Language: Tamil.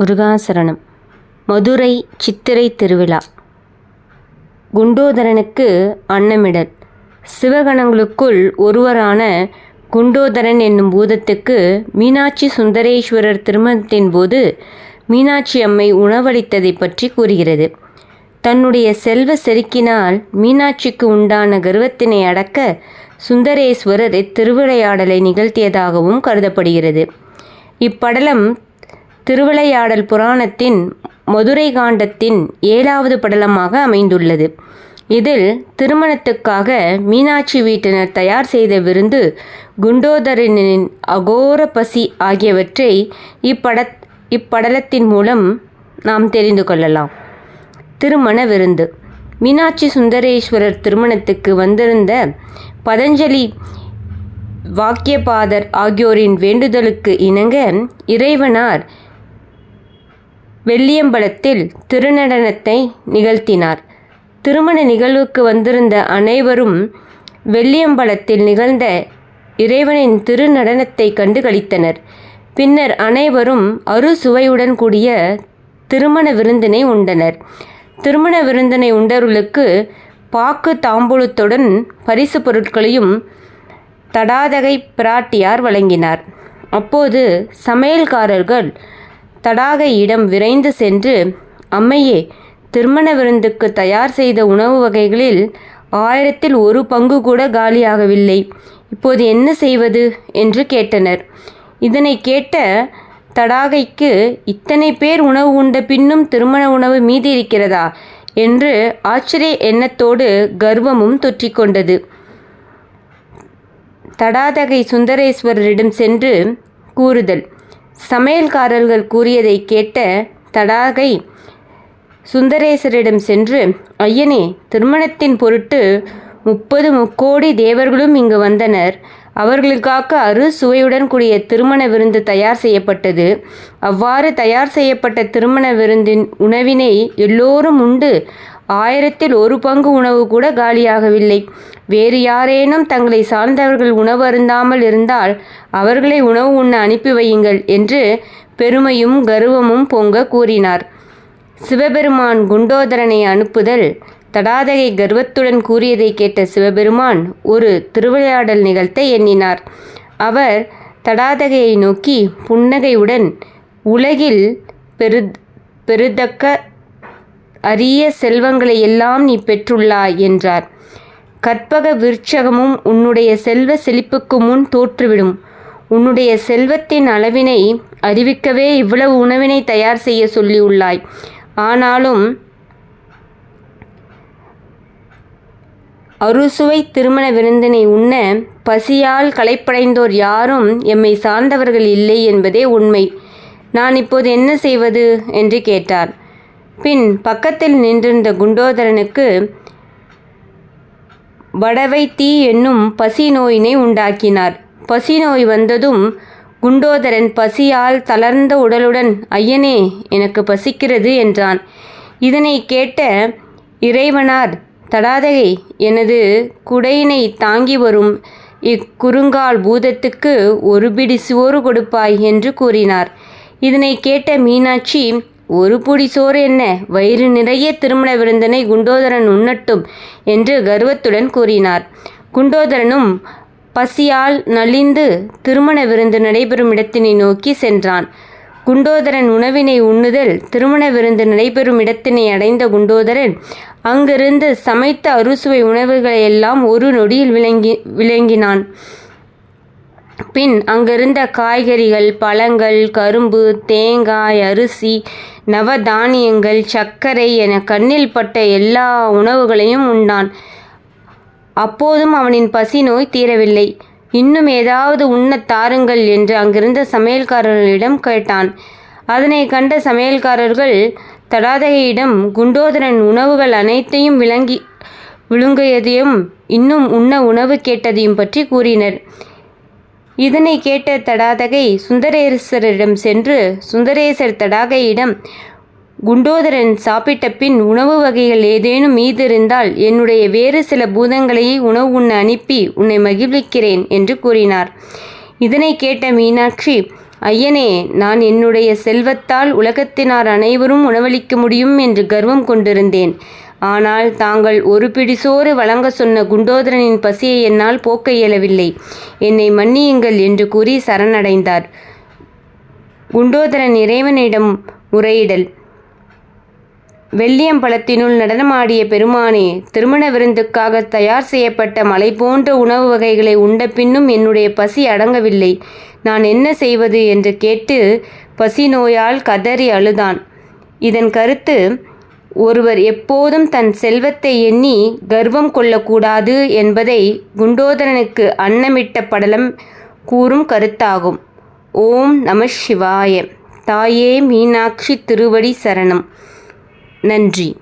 முருகாசரணம். மதுரை சித்திரை திருவிழா. குண்டோதரனுக்கு அன்னமிடல். சிவகணங்களுக்குள் ஒருவரான குண்டோதரன் என்னும் பூதத்துக்கு மீனாட்சி சுந்தரேஸ்வரர் திருமணத்தின் போது மீனாட்சி அம்மை உணவளித்ததை பற்றி கூறுகிறது. தன்னுடைய செல்வ செருக்கினால் மீனாட்சிக்கு உண்டான கர்வத்தினை அடக்க சுந்தரேஸ்வரர் இத்திருவிளையாடலை நிகழ்த்தியதாகவும் கருதப்படுகிறது. இப்படலம் திருவிளையாடல் புராணத்தின் மதுரை காண்டத்தின் ஏழாவது படலமாக அமைந்துள்ளது. இதில் திருமணத்துக்காக மீனாட்சி வீட்டினர் தயார் செய்த விருந்து குண்டோதரனின் அகோர பசி ஆகியவற்றை இப்பட இப்படலத்தின் மூலம் நாம் தெரிந்து கொள்ளலாம். திருமண விருந்து. மீனாட்சி சுந்தரேஸ்வரர் திருமணத்துக்கு வந்திருந்த பதஞ்சலி வாக்கியபாதர் ஆகியோரின் வேண்டுதலுக்கு இணங்க இறைவனார் வெள்ளியம்பலத்தில் திருநடனத்தை நிகழ்த்தினார். திருமண நிகழ்வுக்கு வந்திருந்த அனைவரும் வெள்ளியம்பலத்தில் நிகழ்ந்த இறைவனின் திருநடனத்தை கண்டு களித்தனர். பின்னர் அனைவரும் அறுசுவையுடன் கூடிய திருமண விருந்தினை உண்டனர். திருமண விருந்தினை உண்டருளுக்கு பாக்கு தாம்பூலத்துடன் பரிசு பொருட்களையும் தடாதகை பிராட்டியார் வழங்கினார். அப்போது சமையல்காரர்கள் தடாகையிடம் விரைந்து சென்று அம்மையே திருமண விருந்துக்கு தயார் செய்த உணவு வகைகளில் ஆயிரத்தில் ஒரு பங்கு கூட காலியாகவில்லை. இப்போது என்ன செய்வது? என்று கேட்டனர். இதனை கேட்ட தடாகைக்கு இத்தனை பேர் உணவு உண்ட பின்னும் திருமண உணவு மீதி இருக்கிறதா என்று ஆச்சரிய எண்ணத்தோடு கர்வமும் தொற்றிக்கொண்டது. தடாதகை சுந்தரேஸ்வரரிடம் சென்று கூறுதல் சமையல்காரர்கள் கூறியதை கேட்ட தடாகை சுந்தரேசரிடம் சென்று ஐயனே திருமணத்தின் பொருட்டு முப்பது முக்கோடி தேவர்களும் இங்கு வந்தனர். அவர்களுக்காக அறு சுவையுடன் கூடிய திருமண விருந்து தயார் செய்யப்பட்டது. அவ்வாறு தயார் செய்யப்பட்ட திருமண விருந்தின் உணவினை எல்லோரும் உண்டு. ஆயிரத்தில் ஒரு பங்கு உணவு கூட காலியாகவில்லை. வேறு யாரேனும் தங்களை சார்ந்தவர்கள் உணவு அருந்தாமல் இருந்தால் அவர்களை உணவு உண்ண அனுப்பி வையுங்கள் என்று பெருமையும் கர்வமும் பொங்க கூறினார். சிவபெருமான் குண்டோதரனை அனுப்புதல் தடாதகை கர்வத்துடன் கூறியதை கேட்ட சிவபெருமான் ஒரு திருவிளையாடல் நிகழ்த்த எண்ணினார். அவர் தடாதகையை நோக்கி புன்னகையுடன் உலகில் பெரு பெருதக்க அரிய செல்வங்களை எல்லாம் நீ பெற்றுள்ளாய் என்றார். கற்பக விருட்சகமும் உன்னுடைய செல்வ செழிப்புக்கு முன் தோற்றுவிடும். உன்னுடைய செல்வத்தின் அளவினை அறிவிக்கவே இவ்வளவு உணவினை தயார் செய்ய சொல்லியுள்ளாய். ஆனாலும் அறுசுவை திருமண விருந்தினை உண்ண பசியால் களைப்படைந்தோர் யாரும் எம்மை சார்ந்தவர்கள் இல்லை என்பதே உண்மை. நான் இப்போது என்ன செய்வது? என்று கேட்டார். பக்கத்தில் நின்றிருந்த குண்டோதரனுக்கு வடவை தீ என்னும் பசி நோயினை உண்டாக்கினார். பசி நோய் வந்ததும் குண்டோதரன் பசியால் தளர்ந்த உடலுடன் ஐயனே எனக்கு பசிக்கிறது என்றான். இதனை கேட்ட இறைவனார் தடாதகை எனது குடையினை தாங்கி வரும் இக்குறுங்கால் பூதத்துக்கு ஒரு பிடி சோறு கொடுப்பாய் என்று கூறினார். இதனை கேட்ட மீனாட்சி ஒரு பொடி சோறு என்ன? வயிறு நிறைய திருமண விருந்தனை குண்டோதரன் உண்ணட்டும் என்று கர்வத்துடன் கூறினார். குண்டோதரனும் பசியால் நலிந்து திருமண விருந்து நடைபெறும் இடத்தினை நோக்கி சென்றான். குண்டோதரன் உணவினை உண்ணுதல் திருமண விருந்து நடைபெறும் இடத்தினை அடைந்த குண்டோதரன் அங்கிருந்து சமைத்த அறுசுவை உணவுகளை எல்லாம் ஒரு நொடியில் விளங்கி விளங்கினான். பின் அங்கிருந்த காய்கறிகள் பழங்கள் கரும்பு தேங்காய் அரிசி நவதானியங்கள் சர்க்கரை என கண்ணில் பட்ட எல்லா உணவுகளையும் உண்டான் அப்போதும் அவனின் பசி நோய் தீரவில்லை. இன்னும் ஏதாவது உண்ணத் தாருங்கள் என்று அங்கிருந்த சமையல்காரர்களிடம் கேட்டான். அதனை கண்ட சமையல்காரர்கள் தடாதகையிடம் குண்டோதரன் உணவுகள் அனைத்தையும் விளங்கி விழுங்கியதையும் இன்னும் உண்ண உணவு கேட்டதையும் பற்றி கூறினர். இதனை கேட்ட தடாதகை சுந்தரேசரிடம் சென்று சுந்தரேசர் தடாகையிடம் குண்டோதரன் சாப்பிட்ட பின் உணவு வகைகள் ஏதேனும் மீதிருந்தால் என்னுடைய வேறு சில பூதங்களையே உணவு உண்ண அனுப்பி உன்னை மகிழ்விக்கிறேன் என்று கூறினார். இதனை கேட்ட மீனாட்சி ஐயனே நான் என்னுடைய செல்வத்தால் உலகத்தினார் அனைவரும் உணவளிக்க முடியும் என்று கர்வம் கொண்டிருந்தேன். ஆனால் தாங்கள் ஒரு பிடி சோறு வழங்க சொன்ன குண்டோதரனின் பசியை என்னால் போக்க இயலவில்லை. என்னை மன்னியுங்கள் என்று கூறி சரணடைந்தார். குண்டோதரன் இறைவனிடம் முறையிடல். வெள்ளியம்பலத்தினுள் நடனமாடிய பெருமானே திருமண விருந்துக்காக தயார் செய்யப்பட்ட மலை போன்ற உணவு வகைகளை உண்ட பின்னும் என்னுடைய பசி அடங்கவில்லை. நான் என்ன செய்வது என்று கேட்டு பசி நோயால் கதறி அழுதான். இதன் கருத்து ஒருவர் எப்போதும் தன் செல்வத்தை எண்ணி கர்வம் கொள்ளக்கூடாது என்பதை குண்டோதரனுக்கு அன்னமிட்ட படலம் கூறும் கருத்தாகும். ஓம் நம சிவாய. தாயே மீனாட்சி திருவடி சரணம். நன்றி.